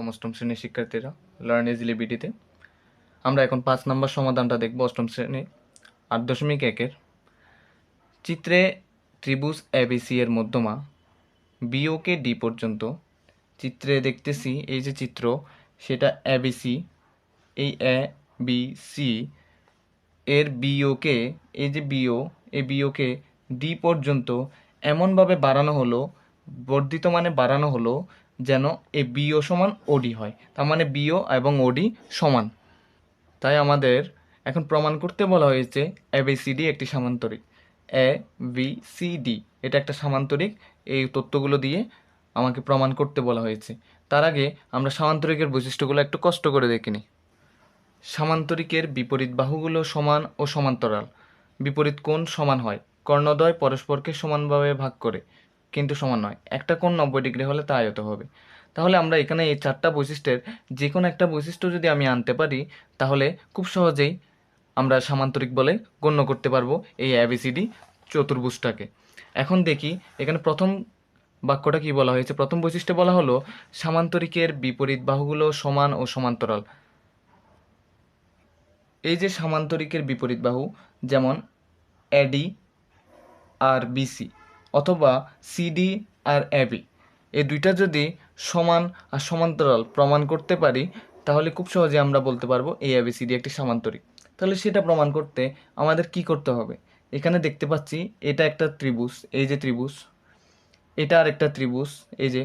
স্বাগতম অষ্টম শ্রেণির শিক্ষার্থীরা লার্ন ইজিলি আমরা এখন পাঁচ নম্বর সমাধানটা দেখব অষ্টম শ্রেণি আট দশমিক একের। চিত্রে ত্রিভুজ এবিসি এর মধ্যমা বিওকে ডি পর্যন্ত। চিত্রে দেখতেছি এই যে চিত্র, সেটা এবিসি এই এ বি সি এর বিওকে এই যে বিও এই বিওকে ডি পর্যন্ত এমনভাবে বাড়ানো হলো, বর্ধিত মানে বাড়ানো হলো যেন এ বিও সমান ওডি হয়। তার মানে বিও এবং ওডি সমান। তাই আমাদের এখন প্রমাণ করতে বলা হয়েছে এবিসিডি একটি সামান্তরিক। এ বি সি ডি এটা একটা সামান্তরিক। এই তথ্যগুলো দিয়ে আমাকে প্রমাণ করতে বলা হয়েছে। তার আগে আমরা সামান্তরিকের বৈশিষ্ট্যগুলো একটু কষ্ট করে দেখে নিই। সামান্তরিকের বিপরীত বাহুগুলো সমান ও সমান্তরাল। বিপরীত কোণ সমান হয়। কর্ণদ্বয় পরস্পরকে সমানভাবে ভাগ করে। কিন্তু সমান নয়। একটা কোণ নব্বই ডিগ্রি হলে তা আয়ত হবে। তাহলে আমরা এখানে এই চারটা বৈশিষ্ট্যের যে কোনো একটা বৈশিষ্ট্য যদি আমি আনতে পারি, তাহলে খুব সহজেই আমরা সামান্তরিক বলে গণ্য করতে পারব এই অ্যাবিসিডি চতুর্ভুজটাকে। এখন দেখি এখানে প্রথম বাক্যটা কি বলা হয়েছে? প্রথম বৈশিষ্ট্য বলা হলো, সামান্তরিকের বিপরীত বাহুগুলো সমান ও সমান্তরাল। এই যে সামান্তরিকের বিপরীত বাহু, যেমন অ্যাডি আর বিসি অথবা সিডি আর এবি এই দুইটা যদি সমান আর সমান্তরাল প্রমাণ করতে পারি, তাহলে খুব সহজে আমরা বলতে পারব এ এই এবিসিডি একটি সামান্তরিক। তাহলে সেটা প্রমাণ করতে আমাদের কি করতে হবে? এখানে দেখতে পাচ্ছি এটা একটা ত্রিভুজ, এই যে ত্রিভুজ, এটা আর একটা ত্রিভুজ, এই যে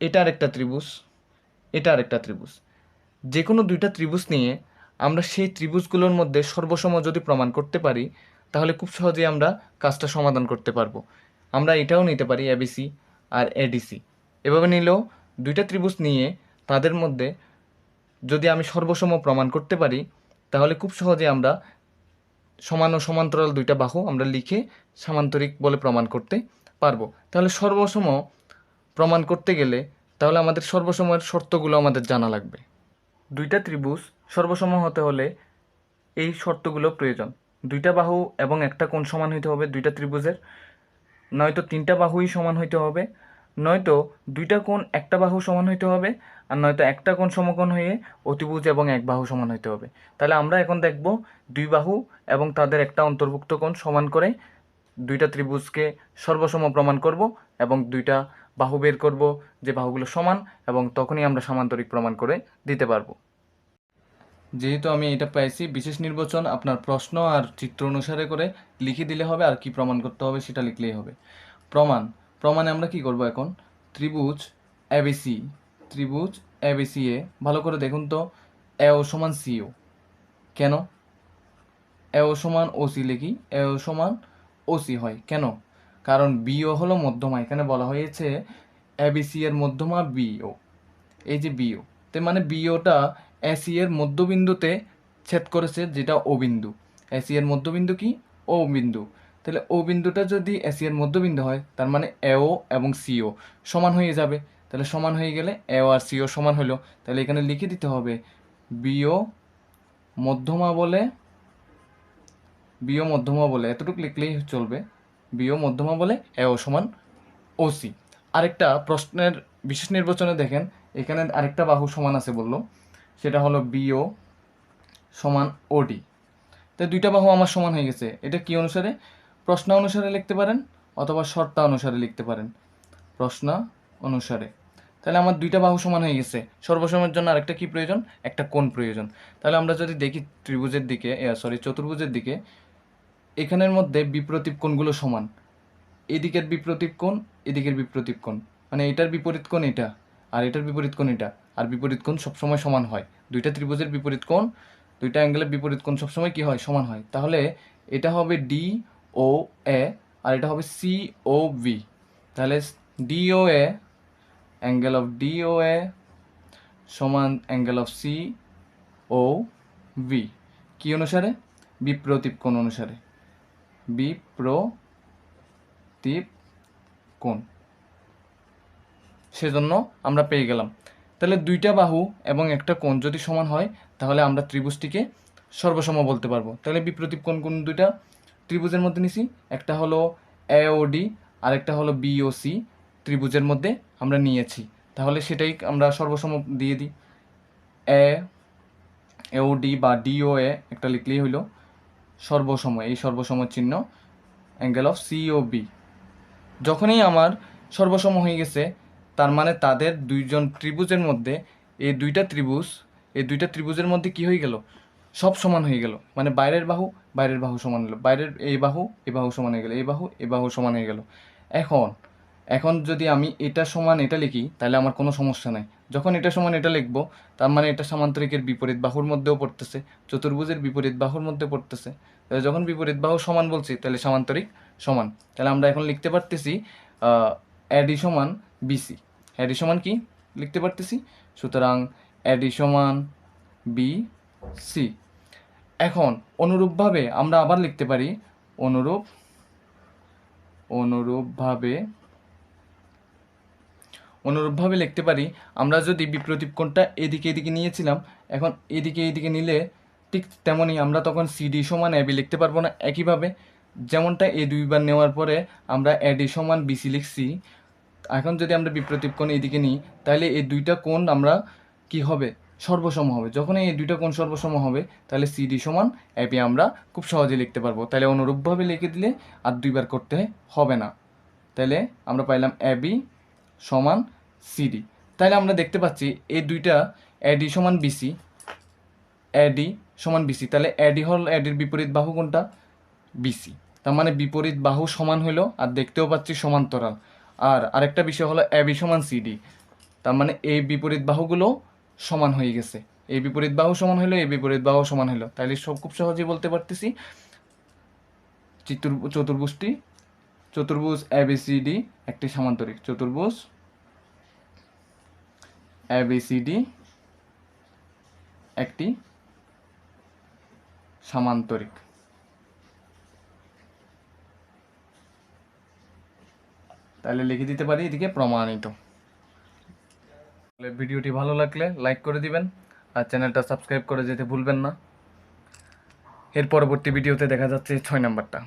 এটা আর একটা ত্রিভুজ, এটা আর একটা ত্রিভুজ। যে কোনো দুইটা ত্রিভুজ নিয়ে আমরা সেই ত্রিভুজগুলোর মধ্যে সর্বসম যদি প্রমাণ করতে পারি, তাহলে খুব সহজেই আমরা কাজটা সমাধান করতে পারব। আমরা এটাও নিতে পারি এবিসি আর এডিসি এভাবে নিলেও দুইটা ত্রিভুজ নিয়ে তাদের মধ্যে যদি আমি সর্বসম প্রমাণ করতে পারি, তাহলে খুব সহজে আমরা সমান ও সমান্তরাল দুইটা বাহু আমরা লিখে সামান্তরিক বলে প্রমাণ করতে পারব। তাহলে সর্বসম প্রমাণ করতে গেলে তাহলে আমাদের সর্বসময়ের শর্তগুলো আমাদের জানা লাগবে। দুইটা ত্রিভুজ সর্বসম হতে হলে এই শর্তগুলো প্রয়োজন। দুইটা বাহু এবং একটা কোণ সমান হইতে হবে দুইটা ত্রিভুজের। নয়তো তিনটা বাহুই সমান হইতে হবে, নয়তো দুইটা কোণ একটা বাহু সমান হইতে হবে, আর নয়তো একটা কোণ সমকোণ হয়ে অতিভুজ এবং এক বাহু সমান হইতে হবে। তাহলে আমরা এখন দেখব দুই বাহু এবং তাদের একটা অন্তর্ভুক্ত কোণ সমান করে দুইটা ত্রিভুজকে সর্বসম প্রমাণ করব এবং দুইটা বাহু বের করব যে বাহুগুলো সমান এবং তখনই আমরা সামান্তরিক প্রমাণ করে দিতে পারব। যেহেতু আমি এটা পাইছি, বিশেষ নির্বাচন আপনার প্রশ্ন আর চিত্র অনুসারে করে লিখে দিলে হবে আর কি প্রমাণ করতে হবে সেটা লিখলেই হবে। প্রমাণ, প্রমাণে আমরা কি করব এখন? ত্রিভুজ এবিসি ত্রিভুজ এবিসি এ, ভালো করে দেখুন তো এও সমান সিও কেন? এও সমান ওসি লিখি এও সমান ওসি হয়। কেন? কারণ বিও হলো মধ্যমা, এখানে বলা হয়েছে এবিসি এর মধ্যমা বিও এই যে বিও তো মানে বিওটা এসি এর মধ্যবিন্দুতে ছেদ করেছে যেটা ও বিন্দু। এসি এর মধ্যবিন্দু কি? ও বিন্দু। তাহলে ও বিন্দুটা যদি এসি এর মধ্যবিন্দু হয়, তার মানে এও এবং সিও সমান হয়ে যাবে। তাহলে সমান হয়ে গেলে এও আর সিও সমান হলো। তাহলে এখানে লিখে দিতে হবে, বিও মধ্যমা বলে, বিও মধ্যমা বলে, এতটুকু লিখলেই চলবে, বিও মধ্যমা বলে এও সমান ওসি আরেকটা প্রশ্নের বিশেষ নির্বাচনে দেখেন এখানে আরেকটা বাহু সমান আছে বলল। সেটা হলো বিও সমান ওডি তো দুইটা বাহু আমার সমান হয়ে গেছে। এটা কি অনুসারে? প্রশ্ন অনুসারে লিখতে পারেন অথবা শর্তা অনুসারে লিখতে পারেন। প্রশ্ন অনুসারে। তাহলে আমার দুইটা বাহু সমান হয়ে গেছে। সর্বসময়ের জন্য আরেকটা কি প্রয়োজন? একটা কোণ প্রয়োজন। তাহলে আমরা যদি দেখি ত্রিভুজের দিকে সরি চতুর্ভুজের দিকে, এখানের মধ্যে বিপ্রতীপ কোণগুলো সমান। এদিকের বিপ্রতীপ কোণ, এদিকের বিপ্রতীপ কোণ। মানে এটার বিপরীত কোণ এটা। আর এটার বিপরীত কোণ এটা। আর বিপরীত কোণ সবসময় সমান হয়। দুইটা ত্রিভুজের বিপরীত কোণ, দুইটা অ্যাঙ্গেলের বিপরীত কোণ সবসময় কি হয়? সমান হয়। তাহলে এটা হবে ডি ও এ আর এটা হবে সি ও ভি তাহলে D O A angle of D O A সমান angle of C O V কি অনুসারে? বিপ্রতীপ কোণ অনুসারে। বিপ্রতীপ কোণ। সেজন্য আমরা পেয়ে গেলাম। তাহলে দুইটা বাহু এবং একটা কোণ যদি সমান হয়, তাহলে আমরা ত্রিভুজটিকে সর্বসম বলতে পারব। তাহলে বিপ্রতীপ কোণ কোন দুইটা? ত্রিভুজের মধ্যে নিছি, একটা হলো এওডি আরেকটা হলো বিওসি ত্রিভুজের মধ্যে আমরা নিয়েছি। তাহলে সেটাই আমরা সর্বসম দিয়ে দিই। এ এও ডি বা ডিও এ একটা লিখলেই হইল সর্বসম, এই সর্বসম চিহ্ন angle of C O B যখনই আমার সর্বসম হয়ে গেছে তার মানে তাদের দুইজন ত্রিভুজের মধ্যে এই দুইটা ত্রিভুজ, এই দুইটা ত্রিভুজের মধ্যে কি হয়ে গেল? সব সমান হয়ে গেল। মানে বাইরের বাহু বাইরের বাহু সমান হলো। বাইরের এই বাহু এ বাহু সমান হয়ে গেল। এই বাহু এ বাহু সমান হয়ে গেল। এখন এখন যদি আমি এটা সমান এটা লিখি, তাহলে আমার কোনো সমস্যা নাই। যখন এটা সমান এটা লিখব, তার মানে এটা সামান্তরিকের বিপরীত বাহুর মধ্যেও পড়তেছে, চতুর্ভুজের বিপরীত বাহুর মধ্যে পড়তেছে। তাহলে যখন বিপরীত বাহু সমান বলছি, তাহলে সামান্তরিক সমান। তাহলে আমরা এখন লিখতে পারতেছি অ্যাডি সমান বিসি। অ্যাডি সমান কি? লিখতে পারতেছি। সুতরাং অ্যাডি সমান বি সি এখন অনুরূপভাবে আমরা আবার লিখতে পারি অনুরূপ, অনুরূপভাবে অনুরূপভাবে লিখতে পারি। আমরা যদি বিপ্রতীপ কোণটা এদিকে এদিকে নিয়েছিলাম, এখন এদিকে এদিকে নিলে ঠিক তেমনই আমরা তখন সিডি সমান এবি লিখতে পারব না একইভাবে। যেমনটা এ দুইবার নেওয়ার পরে আমরা এডি সমান বিসি লিখছি। এখন যদি আমরা বিপ্রতীপ কোণ এদিকে নিই, তাহলে এই দুইটা কোণ আমরা কি হবে? সর্বসম হবে। যখন এই দুইটা কোণ সর্বসম হবে, তাহলে সিডি সমান এবি আমরা খুব সহজে লিখতে পারব। তাহলে অনুরূপভাবে লিখে দিলে আর দুইবার করতে হবে না। তাহলে আমরা পাইলাম এবি সমান সিডি তাহলে আমরা দেখতে পাচ্ছি এই দুইটা এডি সমান বিসি এডি সমান বিসি তাহলে এডি হল এডির বিপরীত বাহু কোনটা বিসি তার মানে বিপরীত বাহু সমান হলো আর দেখতেও পাচ্ছি সমান্তরাল। আর আরেকটা বিষয় হলো এবি সমান সিডি তার মানে এই বিপরীত বাহুগুলো সমান হয়ে গেছে। এই বিপরীত বাহু সমান হলো এই বিপরীত বাহু সমান হলো। তাহলে সব খুব সহজেই বলতে পারতেছি। চিতুর চতুর্ভুজটি, চতুর্ভুজ এবিসিডি একটি সামান্তরিক চতুর্ভুজ এবিসিডি একটি সামান্তরিক। তাহলে লিখে দিতে পারি এদিকে প্রমাণিত। তাহলে ভিডিওটি ভালো লাগলে লাইক করে দিবেন আর চ্যানেলটা সাবস্ক্রাইব করে যেতে ভুলবেন না। এর পরবর্তী ভিডিওতে দেখা যাচ্ছে ছয় নাম্বারটা।